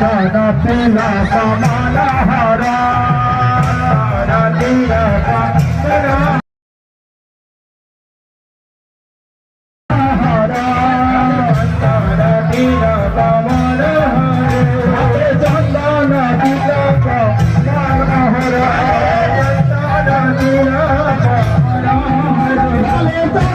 সারা তিলা কমালা হারা সারা তিলা